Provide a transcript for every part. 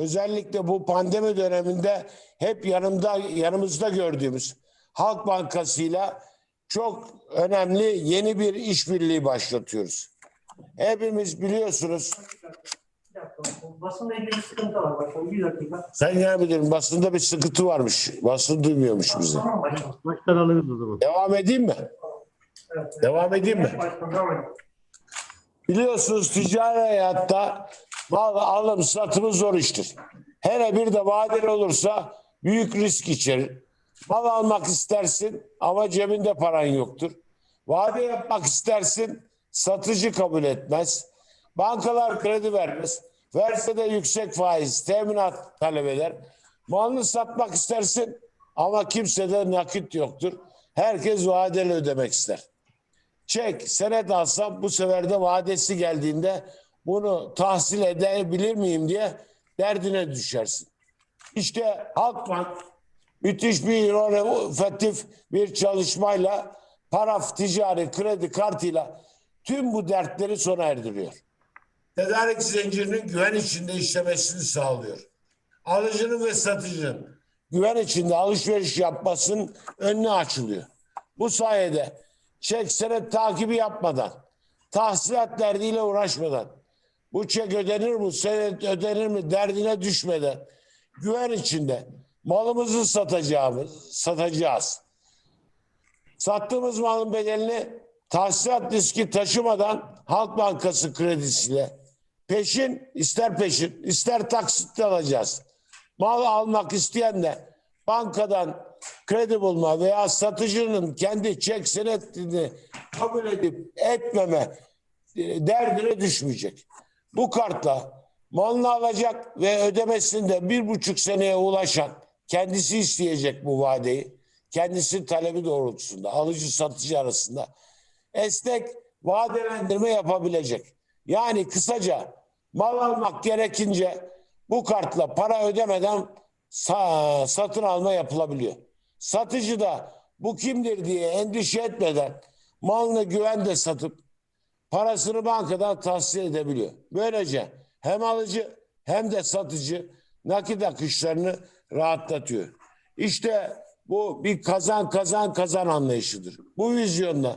özellikle bu pandemi döneminde hep yanımda yanımızda gördüğümüz Halk Bankası'yla çok önemli yeni bir işbirliği başlatıyoruz. Hepimiz biliyorsunuz. Bir dakika, Basınla ilgili bir sıkıntı var başkanım. Bir dakika. Genel Müdürüm basında bir sıkıntı varmış. Basın duymuyormuş bizi. Tamam başkanım. Baştan alırız o zaman. Devam edeyim mi? Evet. Devam edeyim mi? Başkanım devam edin. Biliyorsunuz ticari hayatta mal alım satımı zor iştir. Hele bir de vadeli olursa büyük risk içerir. Mal almak istersin ama cebinde paran yoktur. Vade yapmak istersin satıcı kabul etmez. Bankalar kredi vermez. Verse de yüksek faiz, teminat talep eder. Malını satmak istersin ama kimsede nakit yoktur. Herkes vadeli ödemek ister çek, senet alsam bu sefer de vadesi geldiğinde bunu tahsil edebilir miyim diye derdine düşersin. İşte Halkbank müthiş bir inovatif bir çalışmayla paraf ticari kredi kartıyla tüm bu dertleri sona erdiriyor. Tedarik zincirinin güven içinde işlemesini sağlıyor. Alıcının ve satıcının güven içinde alışveriş yapmasının önüne açılıyor. Bu sayede çek takibi yapmadan, tahsilat derdiyle uğraşmadan, bu çek ödenir mi, senet ödenir mi derdine düşmeden, güven içinde malımızı satacağımız, satacağız. Sattığımız malın bedelini tahsilat riski taşımadan Halk Bankası kredisiyle peşin ister peşin ister taksitle alacağız. Mal almak isteyen de bankadan kredi bulma veya satıcının kendi çek senetini kabul edip etmeme e, derdine düşmeyecek. Bu kartla malını alacak ve ödemesinde bir buçuk seneye ulaşan kendisi isteyecek bu vadeyi. Kendisi talebi doğrultusunda alıcı satıcı arasında esnek vadelendirme yapabilecek. Yani kısaca mal almak gerekince bu kartla para ödemeden sa- satın alma yapılabiliyor. Satıcı da bu kimdir diye endişe etmeden malını güvende satıp parasını bankadan tahsil edebiliyor. Böylece hem alıcı hem de satıcı nakit akışlarını rahatlatıyor. İşte bu bir kazan kazan kazan anlayışıdır. Bu vizyonla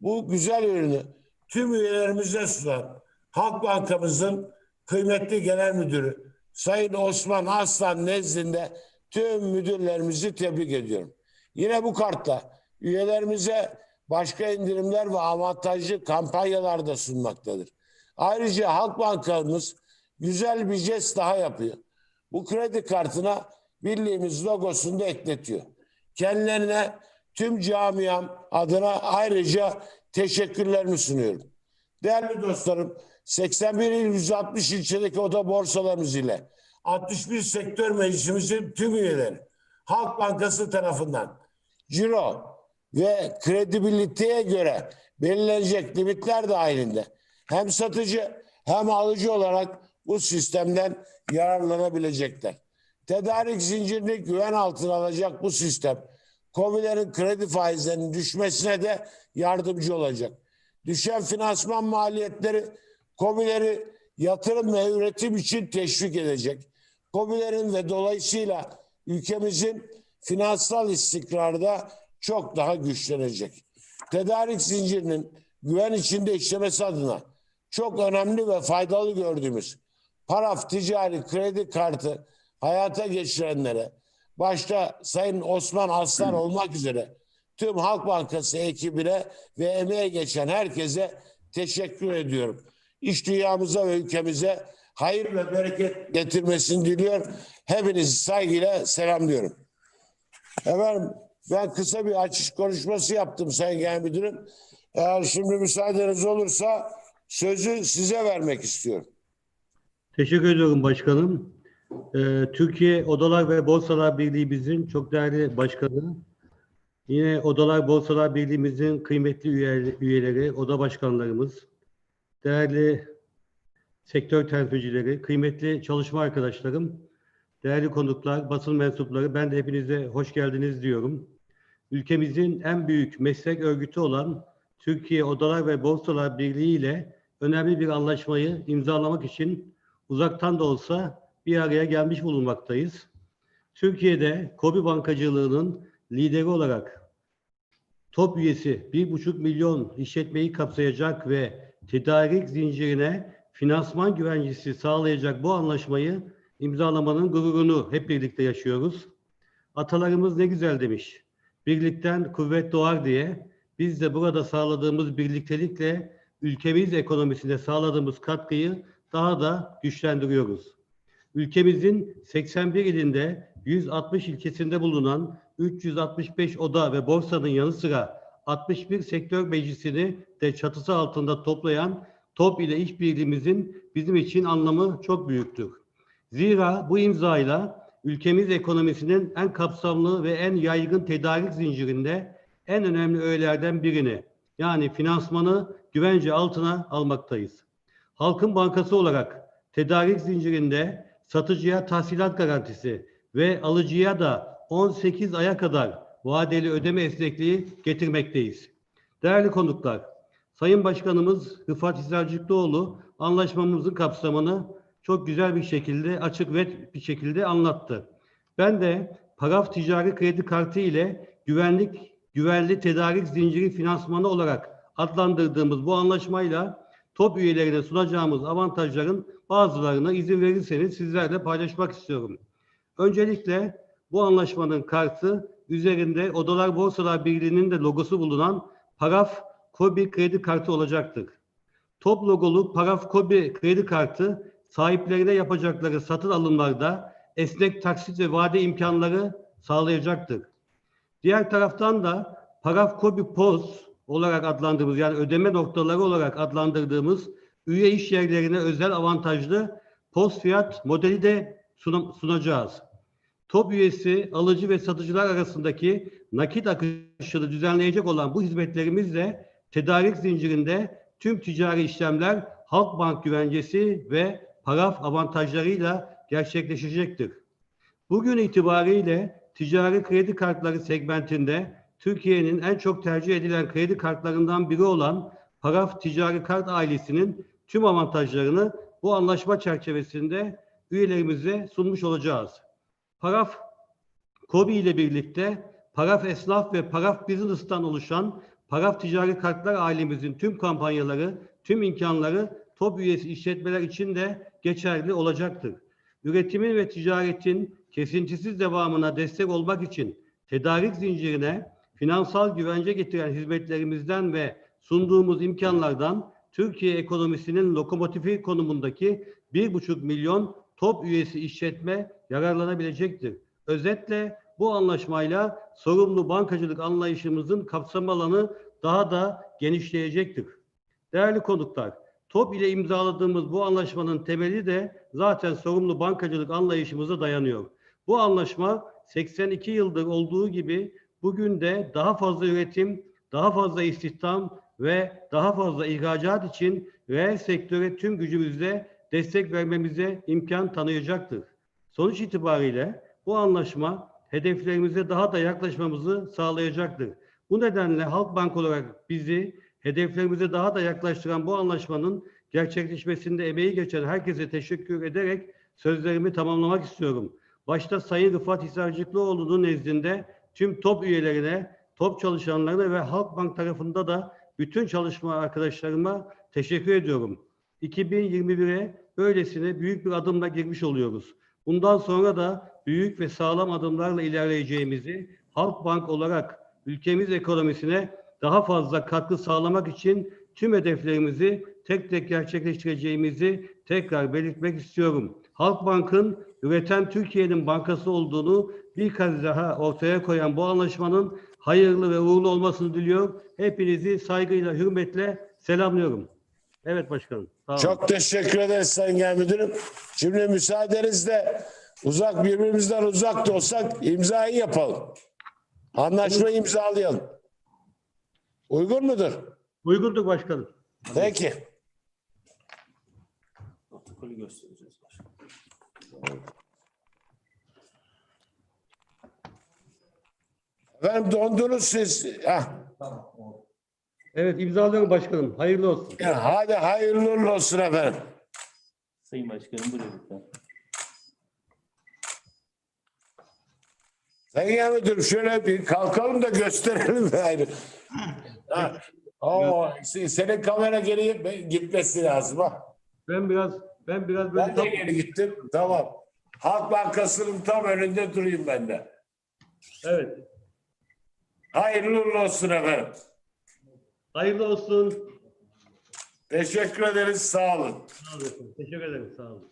bu güzel ürünü tüm üyelerimize sunan Halk Bankamızın kıymetli genel müdürü Sayın Osman Aslan nezdinde tüm müdürlerimizi tebrik ediyorum. Yine bu kartla üyelerimize başka indirimler ve avantajlı kampanyalar da sunmaktadır. Ayrıca Halk Bankamız güzel bir jest daha yapıyor. Bu kredi kartına birliğimiz logosunu da ekletiyor. Kendilerine tüm camiam adına ayrıca teşekkürlerimi sunuyorum. Değerli dostlarım, 81 il 160 ilçedeki oda borsalarımız ile 61 sektör meclisimizin tüm üyeleri Halk Bankası tarafından ciro ve kredibiliteye göre belirlenecek limitler dahilinde hem satıcı hem alıcı olarak bu sistemden yararlanabilecekler. Tedarik zincirini güven altına alacak bu sistem, COBİ'lerin kredi faizlerinin düşmesine de yardımcı olacak. Düşen finansman maliyetleri COBİ'leri yatırım ve üretim için teşvik edecek. COBİ'lerin ve dolayısıyla ülkemizin finansal istikrarı da çok daha güçlenecek. Tedarik zincirinin güven içinde işlemesi adına çok önemli ve faydalı gördüğümüz paraf ticari kredi kartı hayata geçirenlere başta Sayın Osman Aslan olmak üzere tüm Halk Bankası ekibine ve emeğe geçen herkese teşekkür ediyorum. İş dünyamıza ve ülkemize hayır ve bereket getirmesini diliyor. Hepinizi saygıyla selamlıyorum. Efendim ben kısa bir açış konuşması yaptım Sayın Genel Müdürüm. Eğer şimdi müsaadeniz olursa sözü size vermek istiyorum. Teşekkür ediyorum başkanım. Ee, Türkiye Odalar ve Borsalar Birliği'mizin çok değerli başkanı, yine Odalar Borsalar Birliği'mizin kıymetli üye- üyeleri, oda başkanlarımız, değerli sektör temsilcileri, kıymetli çalışma arkadaşlarım, değerli konuklar, basın mensupları, ben de hepinize hoş geldiniz diyorum. Ülkemizin en büyük meslek örgütü olan Türkiye Odalar ve Borsalar Birliği ile önemli bir anlaşmayı imzalamak için uzaktan da olsa bir araya gelmiş bulunmaktayız. Türkiye'de KOBİ bankacılığının lideri olarak top üyesi 1,5 milyon işletmeyi kapsayacak ve tedarik zincirine finansman güvencesi sağlayacak bu anlaşmayı imzalamanın gururunu hep birlikte yaşıyoruz. Atalarımız ne güzel demiş. Birlikten kuvvet doğar diye biz de burada sağladığımız birliktelikle ülkemiz ekonomisine sağladığımız katkıyı daha da güçlendiriyoruz. Ülkemizin 81 ilinde 160 ilçesinde bulunan 365 oda ve borsanın yanı sıra 61 sektör meclisini de çatısı altında toplayan TOP ile işbirliğimizin bizim için anlamı çok büyüktür. Zira bu imzayla ülkemiz ekonomisinin en kapsamlı ve en yaygın tedarik zincirinde en önemli öğelerden birini yani finansmanı güvence altına almaktayız. Halkın Bankası olarak tedarik zincirinde satıcıya tahsilat garantisi ve alıcıya da 18 aya kadar vadeli ödeme esnekliği getirmekteyiz. Değerli konuklar, Sayın Başkanımız Rıfat Hisarcıklıoğlu anlaşmamızın kapsamını çok güzel bir şekilde, açık ve bir şekilde anlattı. Ben de paraf ticari kredi kartı ile güvenlik, güvenli tedarik zinciri finansmanı olarak adlandırdığımız bu anlaşmayla TOP üyelerine sunacağımız avantajların bazılarını izin verirseniz sizlerle paylaşmak istiyorum. Öncelikle bu anlaşmanın kartı üzerinde Odalar Borsalar Birliği'nin de logosu bulunan Paraf Kobi kredi kartı olacaktır. Top logolu Paraf Kobi kredi kartı sahiplerine yapacakları satın alımlarda esnek taksit ve vade imkanları sağlayacaktır. Diğer taraftan da Paraf Kobi POS olarak adlandırdığımız yani ödeme noktaları olarak adlandırdığımız üye iş yerlerine özel avantajlı POS fiyat modeli de sunacağız. TOP üyesi alıcı ve satıcılar arasındaki nakit akışını düzenleyecek olan bu hizmetlerimizle tedarik zincirinde tüm ticari işlemler Halkbank güvencesi ve paraf avantajlarıyla gerçekleşecektir. Bugün itibariyle ticari kredi kartları segmentinde Türkiye'nin en çok tercih edilen kredi kartlarından biri olan Paraf Ticari Kart ailesinin tüm avantajlarını bu anlaşma çerçevesinde üyelerimize sunmuş olacağız. Paraf Kobi ile birlikte Paraf Esnaf ve Paraf Business'tan oluşan Paraf Ticari Kartlar ailemizin tüm kampanyaları, tüm imkanları TOP üyesi işletmeler için de geçerli olacaktır. Üretimin ve ticaretin kesintisiz devamına destek olmak için tedarik zincirine finansal güvence getiren hizmetlerimizden ve sunduğumuz imkanlardan Türkiye ekonomisinin lokomotifi konumundaki 1,5 milyon top üyesi işletme yararlanabilecektir. Özetle bu anlaşmayla sorumlu bankacılık anlayışımızın kapsam alanı daha da genişleyecektir. Değerli konuklar, TOP ile imzaladığımız bu anlaşmanın temeli de zaten sorumlu bankacılık anlayışımıza dayanıyor. Bu anlaşma 82 yıldır olduğu gibi bugün de daha fazla üretim, daha fazla istihdam ve daha fazla ihracat için reel sektöre tüm gücümüzle destek vermemize imkan tanıyacaktır. Sonuç itibariyle bu anlaşma hedeflerimize daha da yaklaşmamızı sağlayacaktır. Bu nedenle Halkbank olarak bizi hedeflerimize daha da yaklaştıran bu anlaşmanın gerçekleşmesinde emeği geçen herkese teşekkür ederek sözlerimi tamamlamak istiyorum. Başta Sayın Rıfat Hisarcıklıoğlu'nun nezdinde tüm top üyelerine, top çalışanlarına ve Halkbank tarafında da bütün çalışma arkadaşlarıma teşekkür ediyorum. 2021'e böylesine büyük bir adımla girmiş oluyoruz. Bundan sonra da büyük ve sağlam adımlarla ilerleyeceğimizi Halkbank olarak ülkemiz ekonomisine daha fazla katkı sağlamak için tüm hedeflerimizi tek tek gerçekleştireceğimizi tekrar belirtmek istiyorum. Halkbank'ın üreten Türkiye'nin bankası olduğunu bir kez daha ortaya koyan bu anlaşmanın hayırlı ve uğurlu olmasını diliyor. Hepinizi saygıyla, hürmetle selamlıyorum. Evet başkanım. Sağ olun. Çok teşekkür ederiz Sayın Genel Müdürüm. Şimdi müsaadenizle uzak birbirimizden uzak da olsak imzayı yapalım. Anlaşmayı imzalayalım. Uygun mudur? Uygundur başkanım. Peki. Protokolü göstereceğiz. Efendim dondunuz siz. Heh. Evet imzalıyorum başkanım. Hayırlı olsun. Ya, hadi hayırlı olsun efendim. Sayın Başkanım buyurun lütfen. Sayın Müdürüm şöyle bir kalkalım da gösterelim. Yani. Ha, Oo, senin kamera geri gitmesi lazım ha. Ben biraz ben biraz böyle Ben de geri gittim. Tamam. Halk Bankası'nın tam önünde durayım ben de. Evet. Hayırlı olsun efendim. Hayırlı olsun. Teşekkür ederiz. Sağ olun. Sağ olasın. Teşekkür ederim. Sağ olun.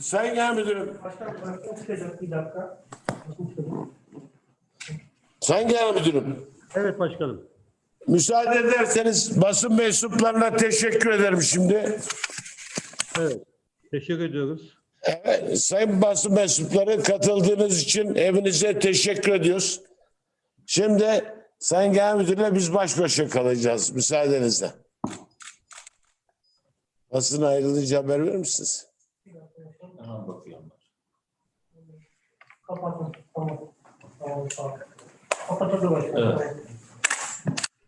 Sayın Genel Müdürüm. Başkan başkan çıkacak bir dakika. Sayın Genel Müdürüm. Evet başkanım. Müsaade ederseniz basın mensuplarına teşekkür ederim şimdi. Evet. Teşekkür ediyoruz. Evet, sayın basın mensupları katıldığınız için evinize teşekkür ediyoruz. Şimdi Sayın Genel Müdürle biz baş başa kalacağız müsaadenizle. Basın ayrılınca haber verir misiniz? Hemen bakıyorum. Kapatın. Tamam. Tamam. Tamam. Kapatıldı başkan. Evet.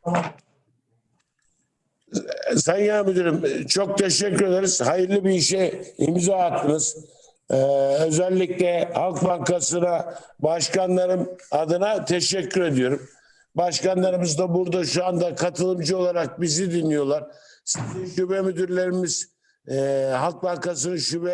Tamam. Sayın Genel Müdürüm çok teşekkür ederiz. Hayırlı bir işe imza attınız. Ee, özellikle Halk Bankası'na başkanlarım adına teşekkür ediyorum. Başkanlarımız da burada şu anda katılımcı olarak bizi dinliyorlar. Şube müdürlerimiz e, Halk Bankası'nın şube